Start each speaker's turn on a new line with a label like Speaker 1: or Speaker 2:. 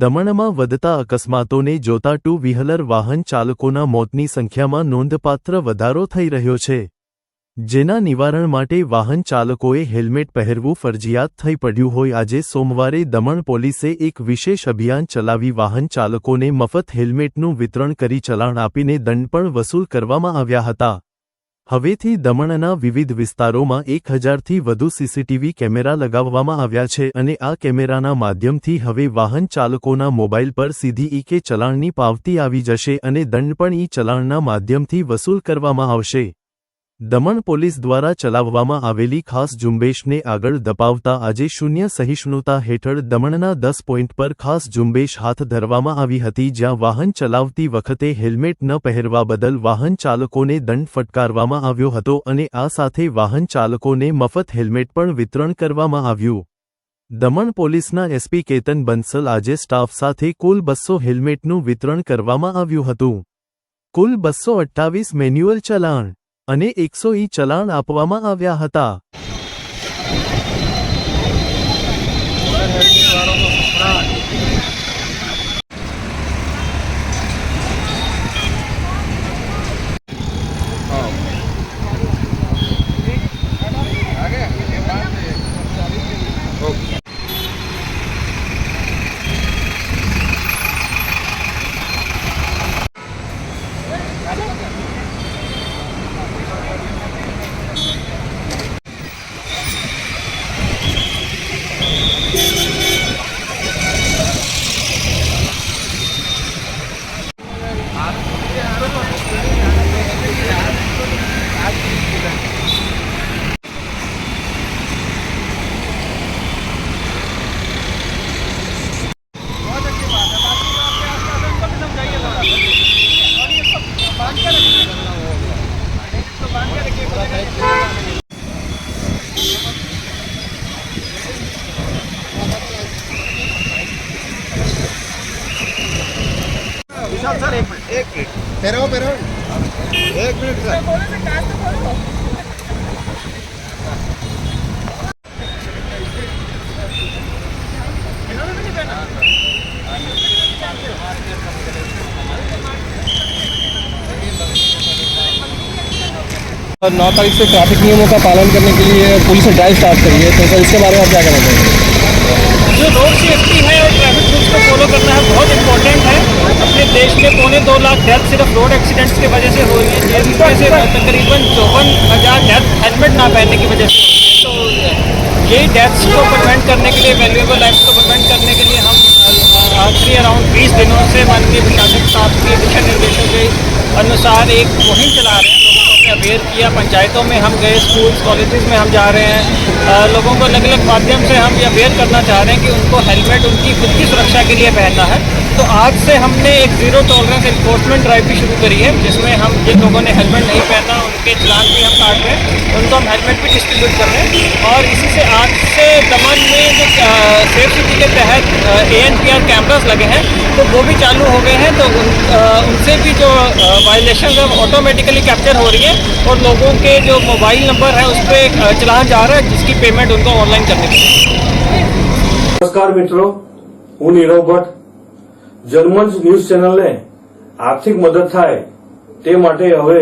Speaker 1: દમણમાં વધતા અકસ્માતોને જોતા ટુ વ્હીલર વાહન ચાલકોના મોતની સંખ્યામાં નોંધપાત્ર વધારો થઈ રહ્યો છે. જેના નિવારણ માટે વાહન ચાલકોએ હેલ્મેટ પહેરવું ફરજિયાત થઈ પડ્યું હોય આજે સોમવારે દમણ પોલીસે એક વિશેષ અભિયાન ચલાવી વાહન ચાલકોને મફત હેલ્મેટનું વિતરણ કરી ચલાણ આપીને દંડ પણ વસૂલ કરવામાં આવ્યા હતા. હવેથી દમણના વિવિધ વિસ્તારોમાં એક હજારથી વધુ સીસીટીવી કેમેરા લગાવવામાં આવ્યા છે અને આ કેમેરાના માધ્યમથી હવે વાહન ચાલકોના મોબાઈલ પર સીધી ઈ કે ચલાણની પાવતી આવી જશે અને દંડ પણ ઈ ચલાણના માધ્યમથી વસૂલ કરવામાં આવશે. દમણ પોલીસ દ્વારા ચલાવવામાં આવેલી ખાસ ઝુંબેશને આગળ દપાવતા આજે શૂન્ય સહિષ્ણુતા હેઠળ દમણના દસ પોઈન્ટ પર ખાસ ઝુંબેશ હાથ ધરવામાં આવી હતી જ્યાં વાહન ચલાવતી વખતે હેલ્મેટ ન પહેરવા બદલ વાહન ચાલકોને દંડ ફટકારવામાં આવ્યો હતો અને આ સાથે વાહન ચાલકોને મફત હેલ્મેટ પણ વિતરણ કરવામાં આવ્યું. દમણ પોલીસના એસપી કેતન બંસલ આજે સ્ટાફ સાથે કુલ બસો હેલ્મેટનું વિતરણ કરવામાં આવ્યું હતું. કુલ બસો અઠ્ઠાવીસ મેન્યુઅલ ચલાણ અને એકસો ઈ ચલાણ આપવામાં આવ્યા હતા.
Speaker 2: नौ तारीख से ट्रैफ़िक नियमों का पालन करने के लिए पुलिस ने ड्राइव स्टार्ट करी है तो सर इसके बारे में आप क्या कहना चाहेंगे?
Speaker 3: जो रोड सेफ्टी है और ट्रैफ़िक रूल्स को फॉलो करना है बहुत इंपॉर्टेंट है। अपने देश में पौने दो लाख डेथ सिर्फ़ रोड एक्सीडेंट्स की वजह से हो रही है। जिसमें से तकरीबन चौवन हज़ार डेथ हेलमेट ना पहनने की वजह से तो ये डेथ्स को प्रिवेंट करने के लिए वैल्यूएबल लाइफ को प्रिवेंट करने के लिए हम आखिरी अराउंड बीस दिनों से माननीय प्रशासन साहब के दिशा निर्देशों के अनुसार एक मुहिम चला रहे हैं। अवेयर किया पंचायतों में हम गए स्कूल्स कॉलेजेस में हम जा रहे हैं। आ, लोगों को अलग अलग माध्यम से हम ये अवेयर करना चाह रहे हैं कि उनको हेलमेट उनकी खुद की सुरक्षा के लिए पहनना है। तो आज से हमने एक ज़ीरो टॉलरेंस इन्फोर्समेंट ड्राइव भी शुरू करी है जिसमें हम जिन लोगों ने हेलमेट नहीं पहना उनके चलान भी हम काट रहे हैं उनको हम हेलमेट भी डिस्ट्रीब्यूट कर रहे हैं और इसी से आज से दमन में जो सेफ सिटी के तहत A N P R cameras लगे हैं तो वो भी चालू हो गए हैं तो उन, अ, उनसे भी जो वायलेशन है ऑटोमेटिकली कैप्चर हो रही है और लोगों के जो मोबाइल नंबर है उस पर चलान जा रहा है जिसकी पेमेंट उनको ऑनलाइन करनी पड़ेगी
Speaker 4: નમસ્કાર મિત્રો હું નીરવ ભટ્ટ જર્મન્સ ન્યૂઝ ચેનલને આર્થિક મદદ થાય તે માટે હવે